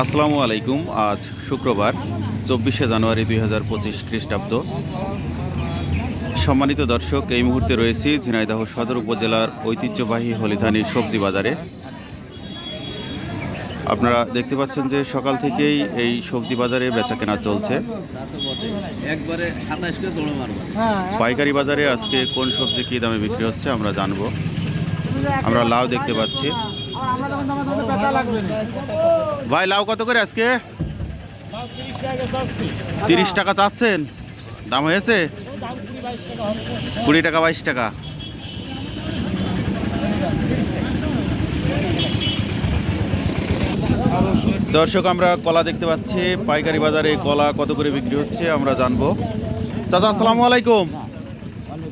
আসসালামু আলাইকুম। আজ শুক্রবার চব্বিশে জানুয়ারি দুই হাজার পঁচিশ খ্রিস্টাব্দ। সম্মানিত দর্শক এই মুহূর্তে রয়েছি ঝিনাইদহ সদর উপজেলার ঐতিহ্যবাহী হলিধানি সবজি বাজারে। আপনারা দেখতে পাচ্ছেন যে সকাল থেকেই এই সবজি বাজারে চলছে। করে দৌড়ে মারবো পাইকারি বাজারে আজকে কোন সবজি কী দামে বিক্রি হচ্ছে আমরা জানব। আমরা লাউ দেখতে পাচ্ছি। ভাই, লাউ কত করে আজকে? তিরিশ টাকা চাচ্ছেন? দাম হয়েছে? কুড়ি টাকা, বাইশ টাকা। দর্শক, আমরা কলা দেখতে পাচ্ছি। পাইকারি বাজারে কলা কত করে বিক্রি হচ্ছে আমরা জানব। চাচা, আসসালামু আলাইকুম।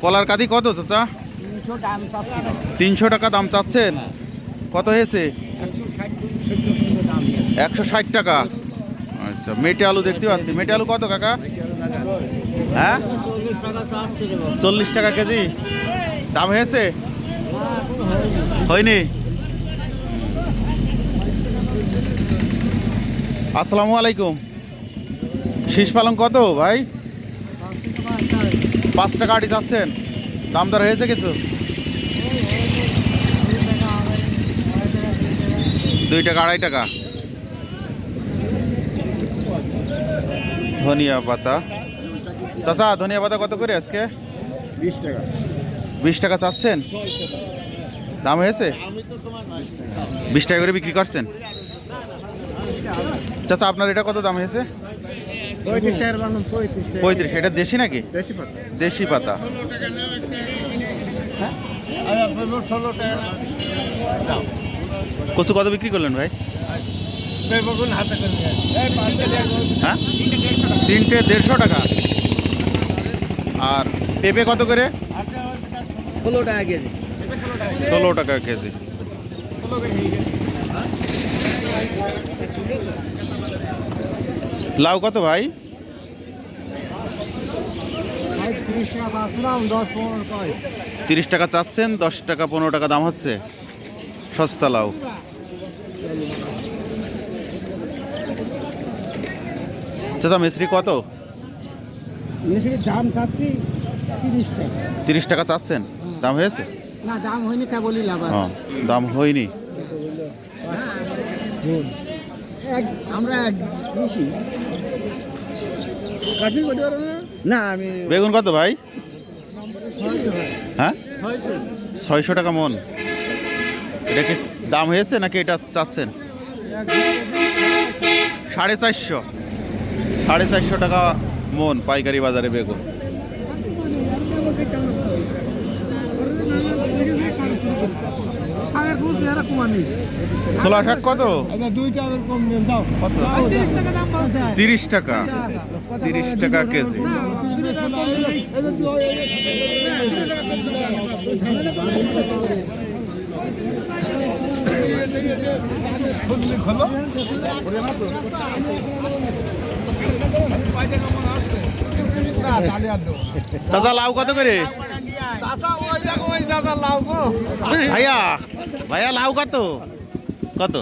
কলার কাদি কত, চাচা? তিনশো টাকা দাম চাচ্ছেন? কত হয়েছে? একশো ষাট টাকা। আচ্ছা মেটে আলু দেখতে পাচ্ছি। মেটে আলু কত কাকা? হ্যাঁ? চল্লিশ টাকা কেজি। দাম হয়েছে? হয়নি? আসসালামু আলাইকুম। শীষ পালং কত ভাই? পাঁচ টাকা আটি চাচ্ছেন। দাম দর হয়েছে কিছু? দুই টাকা আড়াই টাকা। ধনিয়া পাতা। চাচা ধনিয়া পাতা কত করে আজকে? বিশ টাকা। বিশ টাকা চাচ্ছেন? দাম হয়েছে? বিশ টাকা করে বিক্রি করছেন? চাচা আপনার এটা কত দাম হয়েছে? পঁয়ত্রিশ এটা দেশি নাকি? দেশি পাতা। ষোলো টাকা। কচু কত বিক্রি করলেন ভাই? হ্যাঁ? তিনটে দেড়শো টাকা। আর পেঁপে কত করে? ষোলো টাকা কেজি। ষোলো টাকা কেজি লাউ কত ভাই? তিরিশ টাকা চাচ্ছেন, দশ টাকা পনেরো টাকা দাম হচ্ছে। সস্তা লাউ। চাচা মিশ্রি কত? মিষ্টির দাম চাচ্ছি তিরিশ টাকা। তিরিশ টাকা চাচ্ছেন? দাম হয়েছে? না দাম হয়নি লাভ দাম হয়নি। আমরা না? না আমি বেগুন কত ভাই? হ্যাঁ? ছয়শো টাকা মন। এটা কি দাম হয়েছে নাকি এটা চাচ্ছেন? সাড়ে চারশো। সাড়ে চারশো টাকা মন পাইকারি বাজারে বেগুন। ছোলা শাক কত? তিরিশ টাকা। তিরিশ টাকা কেজি। চাচা লাউ কত করে? ভাইয়া ভাইয়া লাউ কত? কত?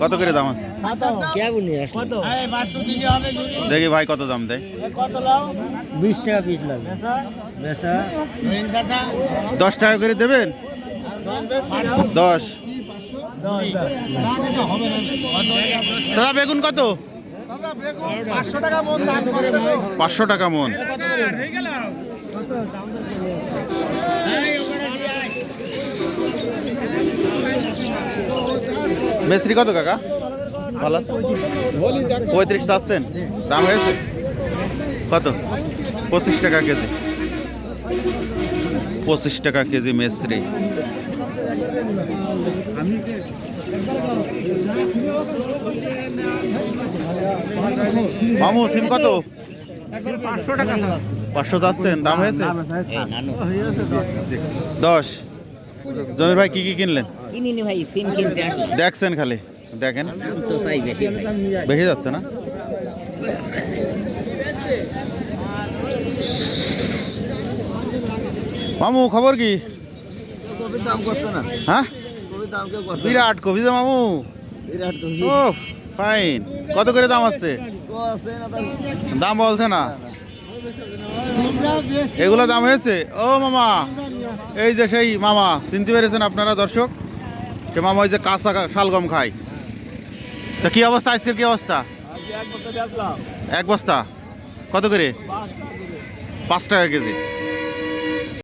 কত করে দাম আছে? দেখি ভাই কত দাম দেয়। বিশ টাকা পিস লাগবে দশ টাকা করে দেবেন? দশ। চাচা, বেগুন কত? পাঁচশো টাকা মন। মেসরি কত, কাকা? ভালো পঁয়ত্রিশ চাচ্ছেন? দাম হয়েছে? কত? পঁচিশ টাকা কেজি। পঁচিশ টাকা কেজি মেসরি মামু সিম কত? পাঁচশো টাকা পাঁচশো যাচ্ছেন দাম হয়েছে? দশ। জমির ভাই কি কি কিনলেন? দেখছেন খালি দেখেন। বেশি যাচ্ছে না? মামু খবর কি কবির দাম করতো না হ্যাঁ? বিরাট কবি যে মামু। বিরাট কবি। ও ফাইন। কত করে দাম আছে? দাম। বলছে না। এগুলো দাম হয়েছে? ও মামা। এই যে সেই মামা চিনতে পেরেছেন আপনারা দর্শক? সে মামা ওই যে কাঁচা শালগম খায়। তা কি অবস্থা? আজকের কি অবস্থা? এক বস্তা কত করে? পাঁচ টাকা কেজি।